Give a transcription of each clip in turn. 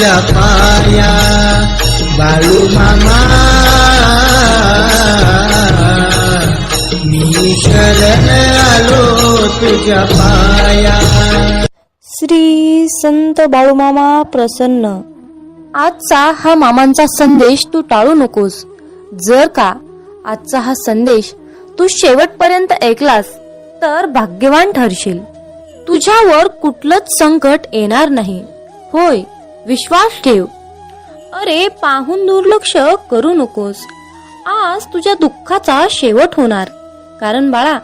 तुझ्या पाया बाळू मामा. मी शरण आलो तुझ्या पाया. श्री संत बाळूमामा प्रसन्न. आजचा हा मामांचा संदेश तू टाळू नकोस. जर का आजचा हा संदेश तू शेवटपर्यंत ऐकलास तर भाग्यवान ठरशील. तुझ्यावर कुठलंच संकट येणार नाही. होय विश्वास ठेव. अरे पाहून दुर्लक्ष करू नकोस. आज तुझ्या दुःखाचा शेवट होणार. कारण बाळा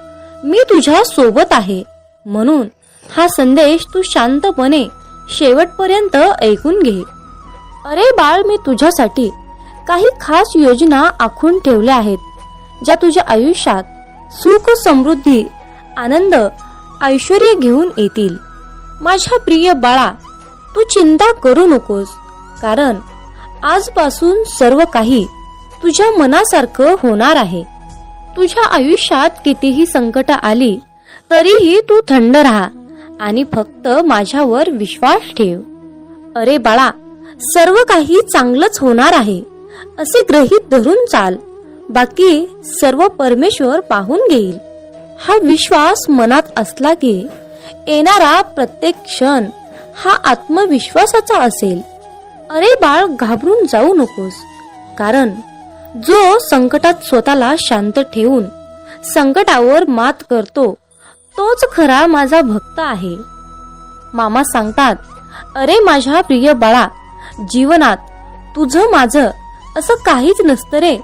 मी तुझ्या सोबत आहे. म्हणून हा संदेश तू शांतपणे शेवटपर्यंत ऐकून घे. अरे बाळ मी तुझ्यासाठी काही खास योजना आखून ठेवल्या आहेत ज्या तुझ्या आयुष्यात सुख समृद्धी आनंद ऐश्वर घेऊन येतील. माझ्या प्रिय बाळा तू चिंता करू नकोस. कारण आजपासून सर्व काही तुझ्या मनासारखं होणार आहे. तुझ्या आयुष्यात कितीही संकट आली तरीही तू थंड राहा आणि फक्त माझ्यावर विश्वास ठेव. अरे बाळा सर्व काही चांगलंच होणार आहे असे ग्रहित धरून चाल. बाकी सर्व परमेश्वर पाहून घेईल. हा विश्वास मनात असला की येणारा प्रत्येक क्षण हा आत्मविश्वासाचा असेल. अरे बाळ घाबरून जाऊ नकोस. कारण जो संकटात स्वतःला शांत ठेवून संकटावर मात करतो तोच खरा माझा भक्त आहे. मामा सांगतात अरे माझ्या प्रिय बाळा जीवनात तुझं माझं असं काहीच नसतं रे.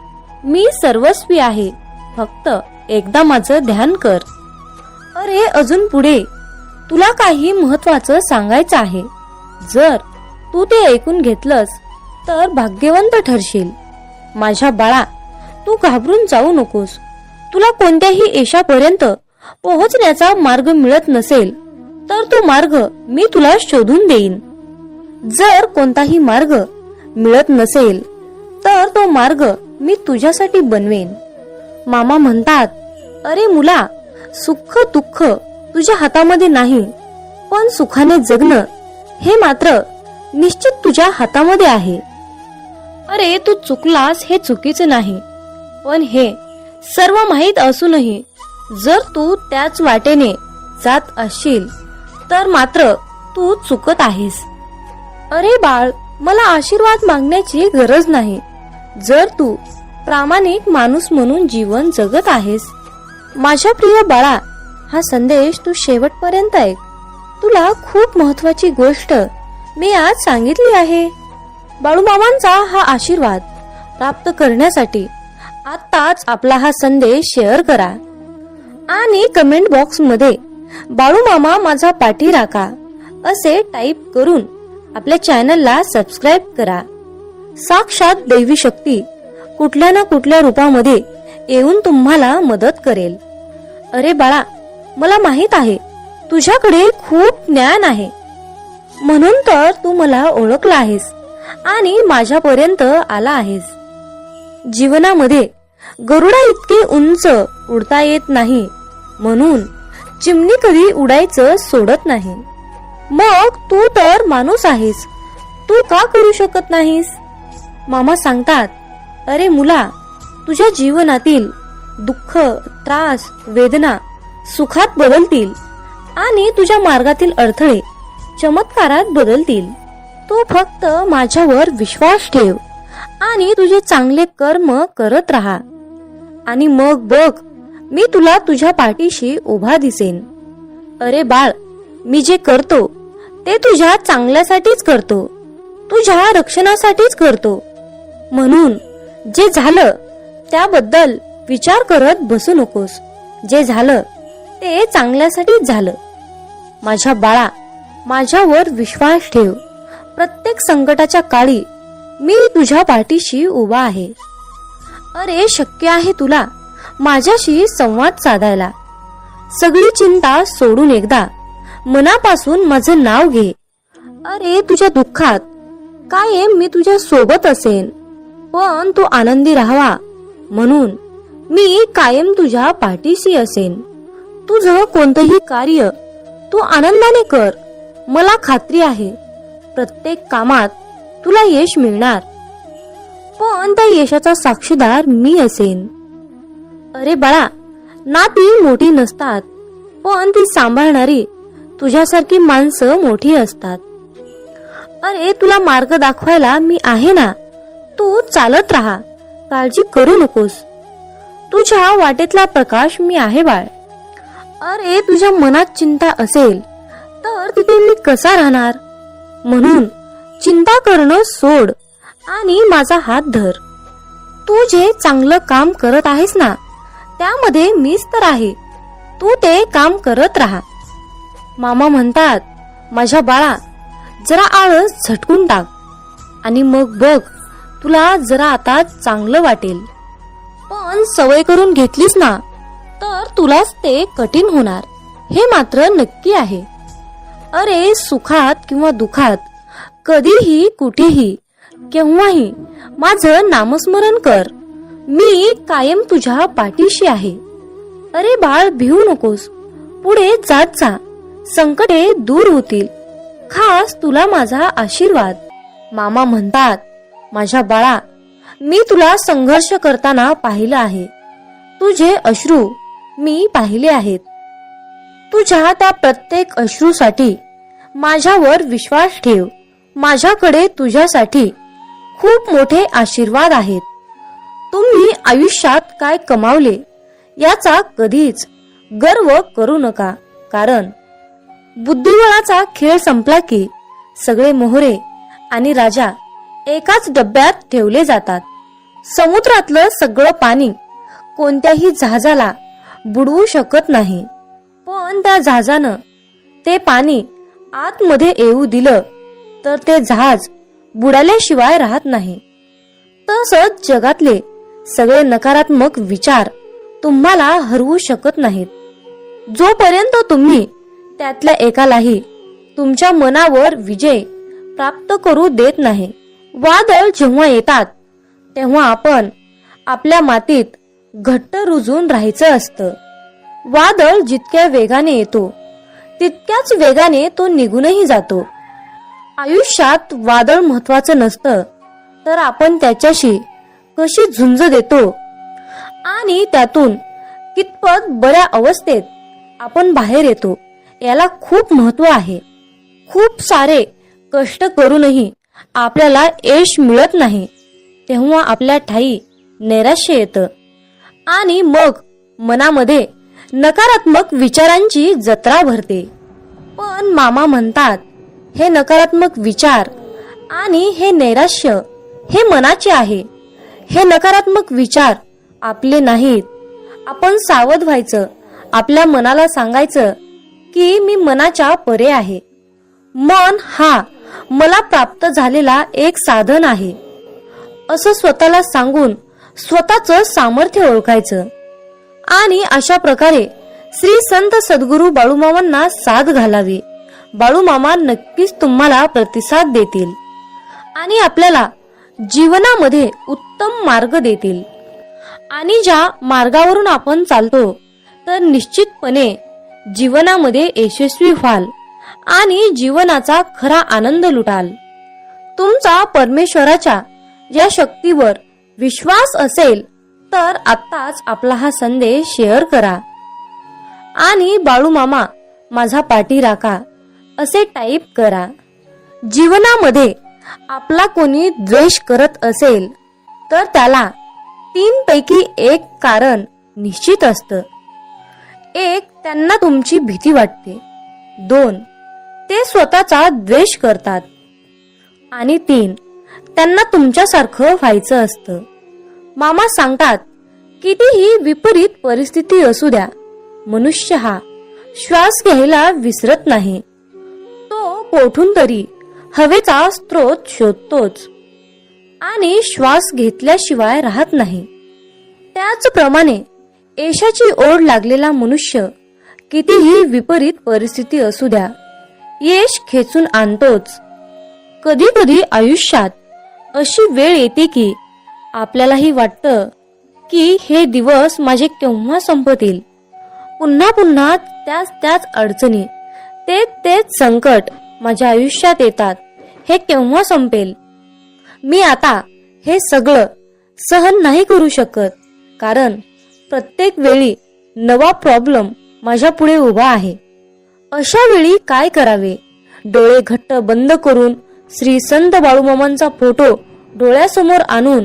मी सर्वस्वी आहे. फक्त एकदा माझं ध्यान कर. अरे अजून पुढे तुला काही महत्वाचं सांगायचं आहे. जर तू ते ऐकून घेतलंस तर भाग्यवंत ठरशील. माझ्या बाळा तू घाबरून जाऊ नकोस. तुला कोणत्याही यशापर्यंत पोहोचण्याचा मार्ग मिळत नसेल तर तो मार्ग मी तुला शोधून देईन. जर कोणताही मार्ग मिळत नसेल तर तो मार्ग मी तुझ्यासाठी बनवेन. मामा म्हणतात अरे मुला सुख दुःख तुझ्या हातामध्ये नाही पण सुखाने जगणं हे मात्र निश्चित तुझ्या हातामध्ये आहे. अरे तू चुकलास हे चुकीचं नाही पण हे सर्व माहीत असूनही जर तू त्याच वाटेने जात असशील तर मात्र तू चुकत आहेस. अरे बाळ मला आशीर्वाद मागण्याची गरज नाही. जर तू प्रामाणिक माणूस म्हणून जीवन जगत आहेस माझ्या प्रिय बाळा हा संदेश तू शेवटपर्यंत ऐक. तुला खूप महत्वाची गोष्ट मी आज सांगितली आहे. बाळूमामांचा हा आशीर्वाद प्राप्त करण्यासाठी आताच आपला हा संदेश शेअर करा. आणि कमेंट बॉक्समध्ये बाळूमामा माझा पाठी राखा. असे टाईप करून आपल्या चॅनलला सबस्क्राईब करा. साक्षात दैवी शक्ती कुठल्या ना कुठल्या रूपामध्ये येऊन तुम्हाला मदत करेल. अरे बाळा मला माहीत आहे. तुझ्याकडे खूप ज्ञान आहे. म्हणून तर तू मला ओळखला आहेस आणि माझ्यापर्यंत आला आहेस. जीवनामध्ये गरुडा इतके उंच उडता येत नाही. म्हणून चिमणी कधी उडायचं सोडत नाही. मग तू तर माणूस आहेस. तू का करू शकत नाहीस? मामा सांगतात अरे मुला तुझ्या जीवनातील दुःख त्रास वेदना सुखात बदलतील आणि तुझ्या मार्गातील अडथळे चमत्कारात बदलतील. तू फक्त माझ्यावर विश्वास ठेव आणि तुझे चांगले कर्म करत राहा. आणि मग बघ मी तुला तुझ्या पाठीशी उभा दिसेन. अरे बाळ मी जे करतो ते तुझ्या चांगल्यासाठीच करतो. तुझ्या रक्षणासाठीच करतो. म्हणून जे झालं त्याबद्दल विचार करत बसू नकोस. जे झालं ते चांगल्यासाठीच झालं. माझ्या बाळा माझ्यावर विश्वास ठेव. प्रत्येक संकटाच्या काळी मी तुझ्या पाठीशी उभा आहे. अरे शक्य आहे तुला माझ्याशी संवाद साधायला. सगळी चिंता सोडून एकदा मनापासून माझं नाव घे. अरे तुझ्या दुःखात कायम मी तुझ्या सोबत असेन? पण तू आनंदी राहावा म्हणून मी कायम तुझ्या पाठीशी असेन. तुझं कोणतंही कार्य तू आनंदाने कर. मला खात्री आहे प्रत्येक कामात तुला यश मिळणार. पण त्या यशाचा साक्षीदार मी असेन. अरे बाळा ना ती मोठी नसतात पण ती सांभाळणारी तुझ्यासारखी माणसं मोठी असतात. अरे तुला मार्ग दाखवायला मी आहे ना? तू चालत राहा काळजी करू नकोस. तुझ्या वाटेतला प्रकाश मी आहे बाळ. अरे तुझ्या मनात चिंता असेल तर तिथे मी कसा राहणार? म्हणून चिंता करणं सोड आणि माझा हात धर. तू जे चांगलं काम करत आहेस ना त्यामध्ये मीच तर आहे. तू ते काम करत राहा. मामा म्हणतात माझ्या बाळा जरा आळस झटकून टाक आणि मग बघ तुला जरा आता चांगलं वाटेल. पण सवय करून घेतलीस ना तर तुलाच ते कठीण होणार. हे मात्र नक्की आहे. अरे सुखात किंवा दुखात कधीही कुठेही केव्हाही माझं नामस्मरण कर. मी कायम तुझ्या पाठीशी आहे. अरे बाळ भिवू नकोस. पुढे जात जा. संकटे दूर होतील. खास तुला माझा आशीर्वाद. मामा म्हणतात माझ्या बाळा मी तुला संघर्ष करताना पाहिलं आहे. तुझे अश्रू मी पाहिले आहेत. तुझ्या त्या प्रत्येक अश्रूसाठी माझ्यावर विश्वास ठेव. माझ्याकडे तुझ्यासाठी खूप मोठे आशीर्वाद आहेत. तुम्ही आयुष्यात काय कमावले याचा कधीच गर्व करू नका कारण बुद्धिबळाचा खेळ संपला की सगळे मोहरे आणि राजा एकाच डब्यात ठेवले जातात. समुद्रातलं सगळं पाणी कोणत्याही जहाजाला बुडवू शकत नाही. पण त्या जहाजानं ते पाणी आतमध्ये येऊ दिलं तर ते जहाज बुडाल्याशिवाय राहत नाही. तसंच जगातले सगळे नकारात्मक विचार तुम्हाला हरवू शकत नाहीत. जोपर्यंत तुम्ही त्यातल्या एकालाही तुमच्या मनावर विजय प्राप्त करू देत नाही वादळ जेव्हा येतात तेव्हा आपण आपल्या मातीत घट्ट रुजून राहायचं असतं. वादळ जितक्या वेगाने येतो तितक्याच वेगाने तो निघूनही जातो. आयुष्यात वादळ महत्वाचं नसतं तर आपण त्याच्याशी कशी झुंज देतो? आणि त्यातून कितपत बऱ्या अवस्थेत आपण बाहेर येतो याला खूप महत्त्व आहे. खूप सारे कष्ट करूनही आपल्याला यश मिळत नाही तेव्हा आपल्या ठाई नैराश्य येतं. आणि मग मनामध्ये नकारात्मक विचारांची जत्रा भरते. पण मामा म्हणतात हे नकारात्मक विचार आणि हे नैराश्य हे मनाचे आहे. हे नकारात्मक विचार आपले नाहीत. आपण सावध व्हायचं आपल्या मनाला सांगायचं की मी मनाच्या परे आहे. मन हा मला प्राप्त झालेला एक साधन आहे. असं स्वतःला सांगून स्वतःच सामर्थ्य ओळखायचं. आणि अशा प्रकारे श्री संत सद्गुरू बाळूमामांना साथ घालावी. बाळूमामा नक्कीच तुम्हाला प्रतिसाद देतील. आणि आपल्याला जीवनामध्ये उत्तम मार्ग देतील. आणि ज्या मार्गावरून आपण चालतो तर निश्चितपणे जीवनामध्ये यशस्वी व्हाल आणि जीवनाचा खरा आनंद लुटाल. तुमचा परमेश्वराच्या या शक्तीवर विश्वास असेल तर आत्ताच आपला हा संदेश शेअर करा. आणि बाळू मामा माझा पाठी राखा असे टाईप करा. जीवनामध्ये आपला कोणी द्वेष करत असेल तर त्याला तीन पैकी एक कारण निश्चित असतं. एक त्यांना तुमची भीती वाटते. दोन ते स्वतःचा द्वेष करतात. आणि तीन त्यांना तुमच्यासारखं व्हायचं असतं. मामा सांगतात कितीही विपरीत परिस्थिती असू द्या मनुष्य हा श्वास घ्यायला विसरत नाही. तो कोठून तरी हवेचा स्रोत शोधतोच आणि श्वास घेतल्याशिवाय राहत नाही. त्याचप्रमाणे यशाची ओढ लागलेला मनुष्य कितीही विपरीत परिस्थिती असू द्या यश खेचून आणतोच. कधी कधी आयुष्यात अशी वेळ येते की आपल्यालाही वाटतं की हे दिवस माझे केव्हा संपतील? पुन्हा पुन्हा त्याच त्याच अडचणी ते तेच संकट माझ्या आयुष्यात येतात. हे केव्हा संपेल? मी आता हे सगळं सहन नाही करू शकत कारण प्रत्येक वेळी नवा प्रॉब्लेम माझ्या पुढे उभा आहे. अशा वेळी काय करावे? डोळे घट्ट बंद करून श्री संत बाळूमामांचा फोटो डोळ्यासमोर आणून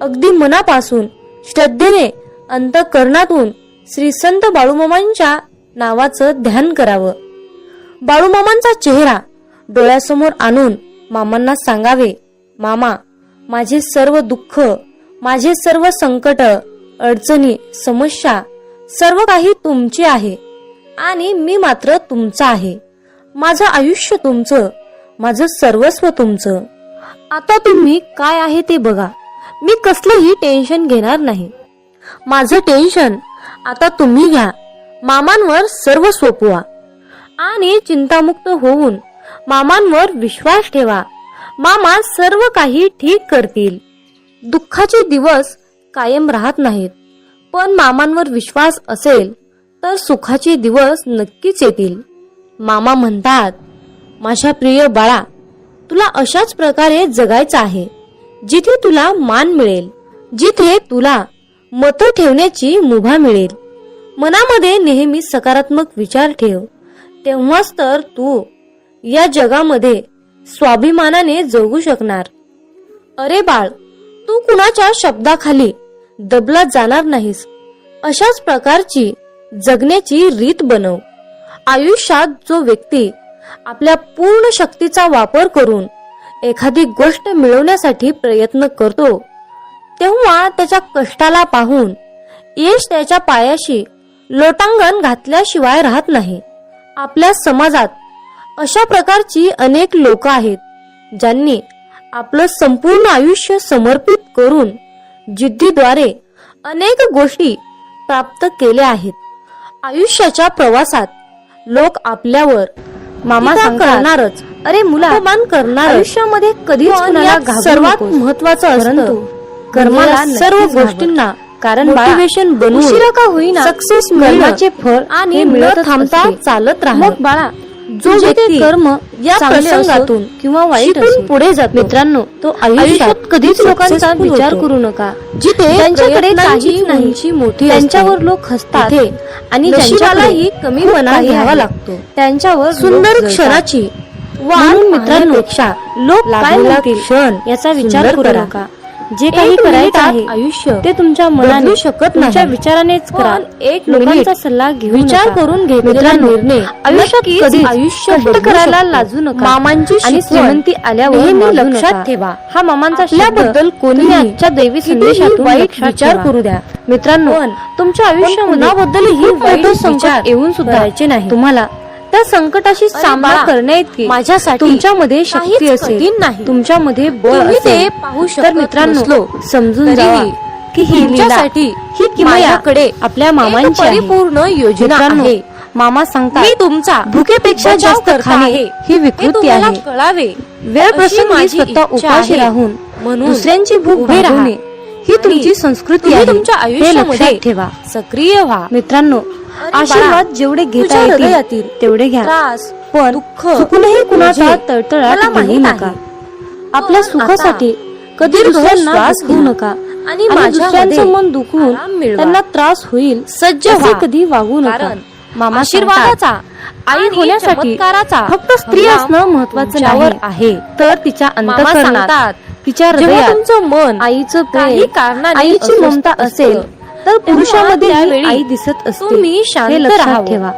अगदी मनापासून श्रद्धेने अंतकरणातून श्री संत बाळूमामांच्या नावाचं ध्यान करावं. बाळूमामांचा चेहरा डोळ्यासमोर आणून मामांना सांगावे मामा माझे सर्व दुःख माझे सर्व संकट अडचणी समस्या सर्व काही तुमचे आहे आणि मी मात्र तुमचं आहे. माझं आयुष्य तुमचं माझं सर्वस्व तुमचं. आता तुम्ही काय आहे ते बघा. मी कसलंही टेन्शन घेणार नाही. माझं टेन्शन आता तुम्ही घ्या. मामांवर सर्व सोपवा. आणि चिंतामुक्त होऊन मामांवर विश्वास ठेवा. मामा सर्व काही ठीक करतील. दुःखाचे दिवस कायम राहत नाहीत. पण मामांवर विश्वास असेल तर सुखाचे दिवस नक्कीच येतील. मामा म्हणतात माझ्या प्रिय बाळा तुला अशाच प्रकारे जगायचं आहे जिथे तुला मान मिळेल जिथे तुला मत ठेवण्याची मुभा मिळेल. मनामध्ये नेहमी सकारात्मक विचार ठेव. तेव्हाच तर तू या जगामध्ये स्वाभिमानाने जगू शकणार. अरे बाळ तू कुणाच्या शब्दाखाली दबला जाणार नाहीस. अशाच प्रकारची जगण्याची रीत बनव. आयुष्यात जो व्यक्ती आपल्या पूर्ण शक्तीचा वापर करून एखादी गोष्ट मिळवण्यासाठी प्रयत्न करतो. तेव्हा त्याच्या कष्टाला पाहून यश त्याच्या पायाशी लोटांगण घातल्याशिवाय राहत नाही. आपल्या समाजात अशा प्रकारची अनेक लोक आहेत ज्यांनी आपलं संपूर्ण आयुष्य समर्पित करून जिद्दीद्वारे अनेक गोष्टी प्राप्त केल्या आहेत. आयुष्याच्या प्रवासात लोक आपल्यावर मामा करणारच अरे मुला अपमान करणार आयुष्यामध्ये कधीच कुणाला सर्वात. महत्वाचं असतं कर्माला सर्व. गोष्टींना कारण मोटिवेशन उशिरा का होईना, सक्सेस कर्माचे फळ आणि न मिळतच थांबता. चालत मग बाळा जो ते व्यक्ती कर्म या प्रसंगातून किंवा वाईट पुढे जातो मित्रांनो तो आयुष्यात कधीच लोकांचा विचार. करू नका जिथे त्यांच्याकडे काहीच नाही मोठी त्यांच्यावर. लोक हसतात आणि ज्यांच्याकडे कमी काही घ्यावा लागतो त्यांच्यावर सुंदर. क्षणाची म्हणून मित्रांनो पेक्षा लोक काय क्षण याचा विचार करा. नका जे काही करायचं आहे आयुष्य ते तुमच्या मनाने शकत नाही. विचारानेच करा एक लोकांचा सल्ला घेऊ विचार. करून घेतलेला मित्रांनो, निर्णय आयुष्यात कधीच आयुष्य करायला. लाजू नका मामांची आणि श्रीमंती आल्यावर लक्षात. ठेवा. हा मामांचा आपल्याबद्दल शब्द कोणीही तुम्ही आजच्या दैवी संदेशातून वाईट विचार. करू द्या. मित्रांनो तुमच्या आयुष्यामध्ये कुणाबद्दलही खूप वाईट विचार येऊन सुद्धा नाही. तुम्हाला त्या संकटाशी सामना करण्याइतकी माझ्यासाठी तुमच्यामध्ये शक्ती असेल नाही. तुमच्यामध्ये बळ ते असेल पाहू तर शकत मित्रांनो समजून जावा की ही लीला तुमच्यासाठी ही किमया माझ्याकडे आपल्या मामांची. परिपूर्ण योजना आहे मामा सांगतात मी तुमचा भुकेपेक्षा जास्त खाणे. ही विकृती आहे कळावे वेळ प्रसंगी माझी स्वतः उपाशी. राहून दुसऱ्यांची भूक. भागवणे ही तुमची संस्कृती आहे. तुमच्या आयुष्यामध्ये ठेवा. सक्रिय व्हा. मित्रांनो आशीर्वाद जेवढे घेता येतील तेवढे घ्या. त्रास पण दुःख चुकूनही कुणाचा ओझे तळतळाट मला घेऊ माहीत नका. आपल्या सुखासाठी कधी श्वास घ्या. नका. आणि दुसऱ्यांचं मन मिळवा. त्यांना त्रास होईल सज्ज. कधी वागू नका. मामा आशीर्वादाचा आई होण्यासाठी फक्त स्त्री असणं महत्वाचं नाही. आहे. तर तिच्या अंतकरणात सांगतात, तिच्या हृदयात तुमचं मन आईचं काही कारणाने आईची ममता असेल तर पुरुषामध्ये आई दिसत असते तुम्ही शांत हे लक्षात राहावं. ठेवा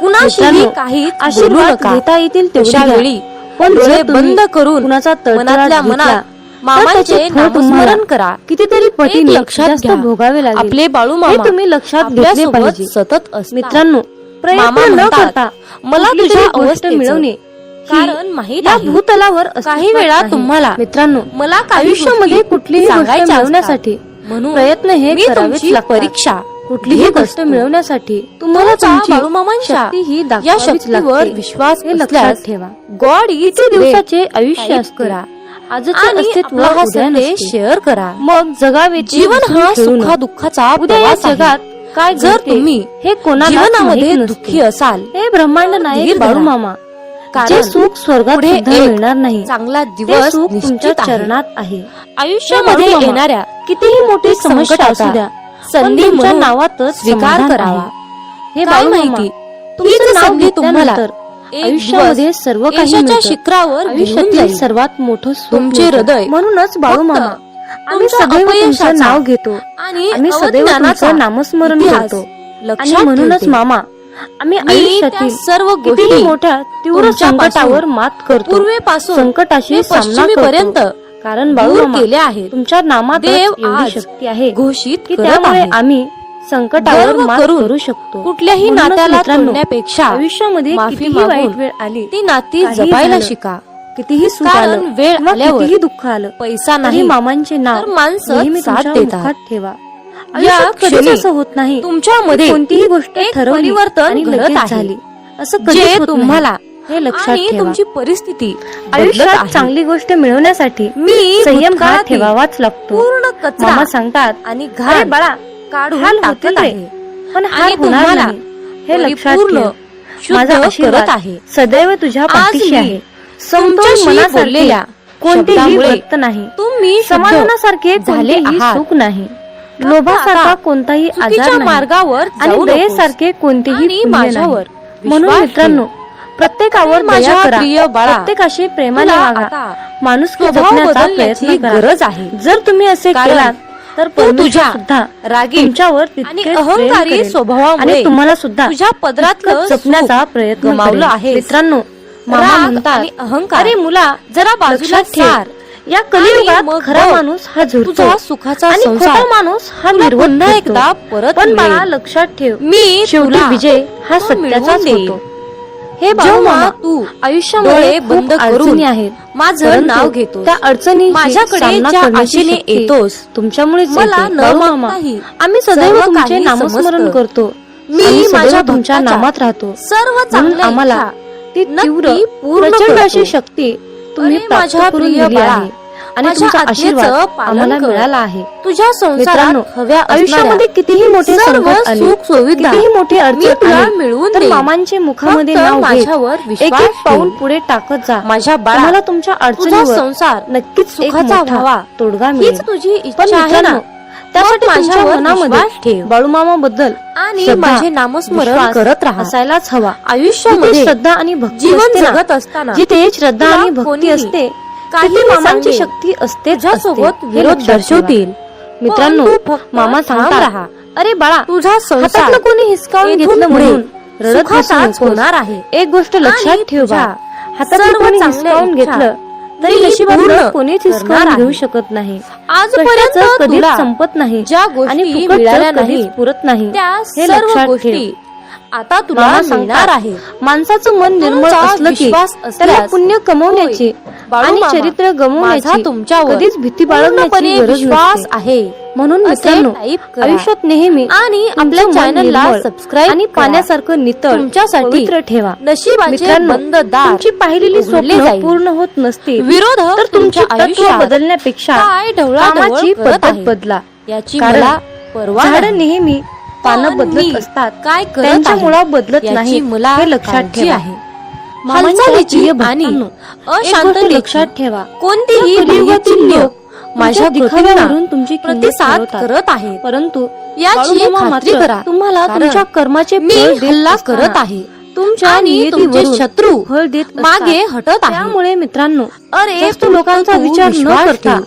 कुणाशीही बोलू आशीर्वाद घेता येतील तेवढे अशा घ्या. वेळी पण डोळे बंद करून कुणाचा तळतळाट मनातल्या घेतला, मनात मामांचे नामस्मरण करा कितीतरी एक लक्षात घ्या. भोगावे लागेल आपले बाळू मामा तुम्ही लक्षात घेतले पाहिजे सतत. मित्रांनो प्रयत्न न करता मला तुझ्या अवस्थेचं मिळवणे कारण माहीत या. भूतलावर काही वेळा नाही. तुम्हाला मित्रांनो मला आयुष्यामध्ये कुठलीही असतात. मिळवण्यासाठी म्हणून प्रयत्न हे मी तुमची. परीक्षा कुठलीही गोष्ट. मिळवण्यासाठी तुम्हाला ही या शक्तीवर. विश्वास हे लक्षात ठेवा गॉड किती दिवसाचे आयुष्य करा आजचे अस्तित्व हा. शेअर करा मग जगावे जीवन हा सुखा. दुःखाचा उद्या. जगात काय जर तुम्ही हे कोणाला जीवनामध्ये दुःखी असाल हे ब्रह्मांड धीर बाळू. मामा कारण जे सुख स्वर्गात मिळणार नाही चांगला दिवस तुमच्या. चरणात आहे आयुष्यामध्ये येणाऱ्या कितीही मोठी समस्या असू द्या संधी नावातच स्वीकार करावा. हे काय माहिती तुमचं हीच नाव संधी तुम्हाला आयुष्यामध्ये सर्व काही. शिखरावर आयुष्यातील. सर्वात मोठं तुमचे. हृदय म्हणूनच बाळूमामा आम्ही तुमच्या सदैव तुमचं नाव घेतो आणि आम्ही सदैव तुमचं नामस्मरण करतो आणि लक्षात म्हणूनच. मामा आम्ही आयुष्यातील सर्व गोष्टी मोठ्या तीव्र संकटावर मात करतो पूर्वेपासून संकटाशी सामना करतो कारण बाळूमामा केले आहेत तुमच्या नामात देव एवढी आज शक्ती आहे घोषित की त्यामुळे आहे. आम्ही संकटावर मात करू शकतो कुठल्याही नात्याला तोडण्यापेक्षा आयुष्यामध्ये कितीही वाईट वेळ आली ती नाती जपायला. शिका कितीही सुख आलं वेळ आल्यावर कितीही दुःख आलं पैसा नाही मामांचे नाव माणसं साथ देतात. ठेवा या कधीच असं होत नाही तुमच्यामध्ये की कोणतीही गोष्ट ठरवली परिवर्तन घडत. झाली असं नाही. तुम्हाला हे लक्षात तुमची परिस्थिती आयुष्यात. चांगली गोष्ट मिळवण्यासाठी मी संयम हा भूतकाळातील ठेवावाच लागतो पूर्ण कचरा मामा सांगतात आणि घाण बाळा काढून टाकत. आहे पण होणार तुम्हाला हे लक्षात माझा आशीर्वाद आहे. सदैव तुझ्या पाठीशी आहे समतोल बोललेल्या कोणतेही नाही तुम्ही समाधानासारखे झाले. सुख नाही लोभासारखा कोणताही आजार मार्गावर आणि. दयेसारखे कोणतेही माझ्यावर म्हणून मित्रांनो प्रत्येकावर माझ्या दया करा प्रत्येकाशी प्रेमाने वागा माणूस जपण्याचा प्रयत्न गरज आहे जर तुम्ही असे केलात तर तुझ्या सुद्धा रागीट तुमच्यावर अहंकारी. स्वभावामुळे आणि तुम्हाला सुद्धा तुझ्या तितकंच जपण्याचा प्रयत्न गमावलं करेल. आहेस. मित्रांनो मामा राग म्हणतात अहंकार मुला जरा बाजूला ठेव या कलियुगात खरा माणूस हा झुरतो सुखाचा आणि खोटा माणूस हा फिरतो. एकदा परत पण बाळा. लक्षात ठेव मी शेवटी तुला विजय हा सत्याचाच देईन. होतो हे बाळूमामा तू आयुष्यामध्ये बंद करून अडचणी आहेत माझं नाव घेतोस. त्या अडचणी माझ्याकडे ज्या आशेने येतोस, तुमच्यामुळेच मला. न मागताही आम्ही सदैव तुमचे नामस्मरण. करतो मी माझ्या तुमच्या नामात राहतो सर्व चांगल्या आम्हाला ती तीव्र पूर्ण. अशी शक्ती तुम्ही माझ्या प्रिय बाळा, आणि तुमचा आशीर्वाद आम्हाला. मिळाला आहे तुझ्या संसारात हव्या आयुष्यामध्ये कितीही मोठे संकट आले सुख सुविधा कितीही मोठी अडचण तुला आली, मिळवून तर. मामांचे मुखामध्ये नाव माझ्यावर एक एक पाऊल. पुढे टाकत जा माझ्या बाळा तुम्हाला तुमच्या अडचणीवर संसार नक्कीच सुखाचा व्हावा तोडगा मिळेल तुझी इच्छा आहे ना त्यासाठी माझ्यावर मनामध्ये. बाळूमामा बद्दल आणि माझे नामस्मरण करत राहा असायलाच हवा आयुष्यामध्ये श्रद्धा आणि भक्ती जीवन जगत असताना जिथे श्रद्धा आणि भक्ती असते तिथे मामांची. शक्ती असते तुझ्यासोबत विरोध दर्शवतील मित्रांनो मामा ठाम सांगतात राहा. अरे बाळा तुझा संसार कोणी हिसकावून घेतलं म्हणून रडत. होणार आहे. एक गोष्ट लक्षात ठेव बा इच्छा घेतलं तरी पूर्ण कोणीच हिसकावून. घेऊ शकत नाही. आजपर्यंत कधीच संपत नाही ज्या गोष्टी मिळाल्या नाहीत, पुरत नाही. त्या सर्व गोष्टी आता तुला मिळणार आहे माणसाचं मन निर्मळ असलं की त्याला पुण्य कमवण्याची आणि चरित्र गमवण्याची माझा तुमच्यावर कधीच भीती बाळगण्याची गरज विश्वास नसते आहे म्हणून मित्रांनो. आयुष्यात नेहमी आणि आपल्या चॅनलला सबस्क्राईब आणि. पाण्यासारखं नितळ तुमच्यासाठी ठेवा नशिबाचे बंद दार तुमची पाहिलेली स्वप्न. पूर्ण होत नसतील विरोध तर तुमची तुमच्या आयुष्यात बदलण्यापेक्षा काय ढवळाढवळ कामाची करत पद्धत. बदला याची मला परवा. नेहमी पानं बदलत असतात काय त्यांच्या मुळा बदलत नाही मला हे लक्षात ठेवा आहे. हालचालीची आणि अशांततेची लक्षात ठेवा कोणतीही या लोक माझ्या दिखाव्यावरून तुमची प्रतिसाद. करत आहे परंतु याची बाळूमामा खात्री करा. तुम्हाला तुमच्या कर्माचे मी हल्ला करत आहे तुमच्या आणि तुमचे शत्रू फळ देत. मागे हटत आहे त्यामुळे मित्रांनो अरे लोकांचा विचार न करता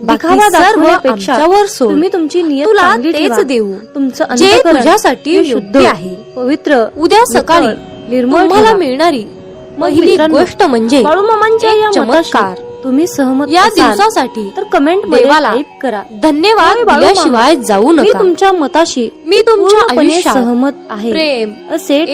दिखावा सर्व दाखवण्यापेक्षा आमच्यावर सोड. तुम्ही तुमची नियत तुला चांगली तेच. देऊ. तुमचं जे तुझ्यासाठी शुद्ध आहे. पवित्र उद्या सकाळी निर्मळ. मिळणारी पहिली गोष्ट म्हणजे बाळूमामांच्या चमत्कार. तुम्ही सहमत या दिवसासाठी तर कमेंट देवाला करा. धन्यवाद. दिल्याशिवाय जाऊ मी नका. तुमच्या मताशी मी तुमच्या सहमत आहे. प्रेम असे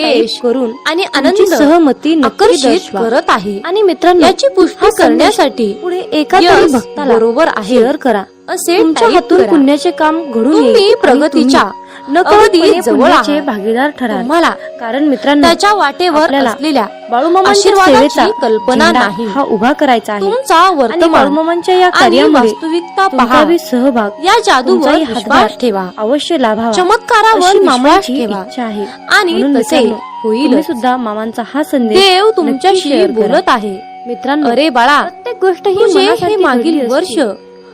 करून आणि आनंद सहमती आकर्षित दर्शवा. करत आहे. आणि मित्रांनो याची पुष्टी करण्यासाठी पुढे एका भक्ताला बरोबर आहे. करा. असे तुमच्या हातून. पुण्याचे काम घडून प्रगतीच्या तुम्ही अगदी नकळतपणे जवळ पुण्याचे आहात. भागीदार ठराल तुम्हाला कारण मित्रांनो त्याच्या वाटेवर असलेल्या बाळूमामांच्या कल्पना नाही. हा उभा करायचा आहे तुमचा वर्तमान या कार्यामध्ये वास्तविकता तुमचा पहा बी सहभाग या जादूवर हातभार ठेवा अवश्य लाभावा चमत्कारावर मामांची इच्छा आहे आणि तसे. तुम्ही सुद्धा मामांचा हा संदेश देव तुमच्याशी. बोलत आहे मित्रांनो अरे बाळा प्रत्येक गोष्ट ही मागील वर्ष.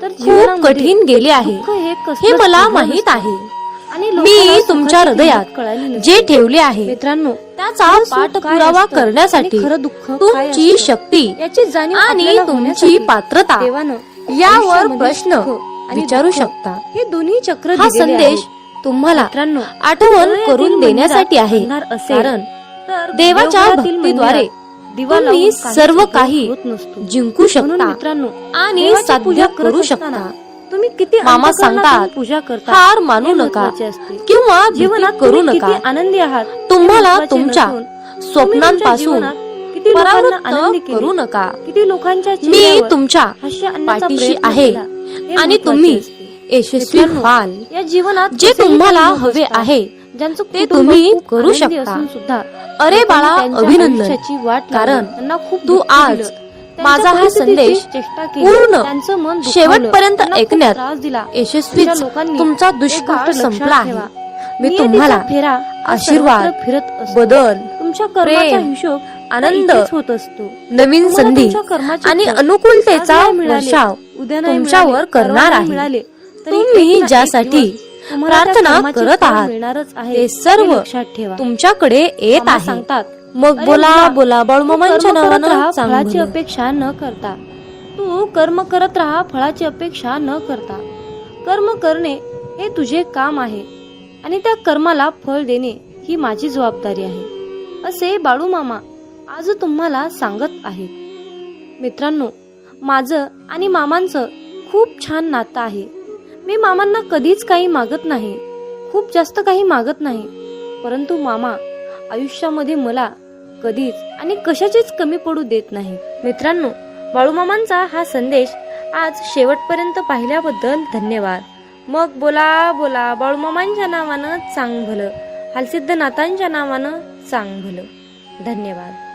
तर खूप कठीण गेले आहे हे मला माहीत. आहे मी तुमच्या हृदयात. जे ठेवले आहे मित्रांनो त्याचा पाठपुरावा असतं करण्यासाठी तुमची शक्ती याची जाणीव आणि तुमची पात्रता यावर प्रश्न विचारू शकता हे दोन्ही चक्र हा संदेश. तुम्हाला मित्रांनो आठवण करून देण्यासाठी आहे कारण देवाच्या भक्तीद्वारे तुम्ही सर्व काही. जिंकू शकता मित्रांनो आणि साध्य करू शकता तुम्ही किती मामा सांगतात, पूजा करता हार मानू नका. किंवा जीवनात करू नका आनंदी आहात तुम्हाला तुमच्या स्वप्नांपासून करू नका किती लोकांच्या मी तुमच्या पाठीशी आहे आणि तुम्ही. यशस्वी व्हाल या जीवनात जे तुम्हाला हवे आहे ज्यांचं ते तुम्ही करू शकता. अरे बाळा अभिनंदन वाट कारण लावून त्यांना खूप तू आज माझा हा संदेश. पूर्ण. शेवटपर्यंत ऐकण्यात यशस्वी तुमचा दुष्काळ संपला आहे. मी तुम्हाला फेरा आशीर्वाद, फिरत. बदल तुमच्या कर्माचा हिशोब आनंद, होत असतो नवीन संधी आणि अनुकूलतेचा वर्षाव तुमच्यावर करणार आहे तुम्ही ज्यासाठी प्रार्थना करत आहात. ते सर्व लक्षात ठेवा तुमच्याकडे येत सांगतात मग बोला बोला बाळूमामांच्या राहा, नावानं फळाची चांगलं अपेक्षा न करता. तू कर्म करत राहा फळाची अपेक्षा न करता. कर्म करणे हे तुझे काम आहे आणि त्या कर्माला फळ देणे ही माझी जबाबदारी आहे. असे बाळू मामा आज तुम्हाला सांगत आहेत. मित्रांनो माझं आणि मामांचं खूप छान नातं आहे. मी मामांना कधीच काही मागत नाही खूप जास्त काही मागत नाही. परंतु मामा आयुष्यामध्ये मला कधीच आणि कशाचीच कमी पडू देत नाही. मित्रांनो बाळूमामांचा हा संदेश आज शेवटपर्यंत पाहिल्याबद्दल धन्यवाद. मग बोला बोला बाळूमामांच्या नावानं चांग भलं हालसिद्ध नातांच्या नावानं चांग भलं धन्यवाद.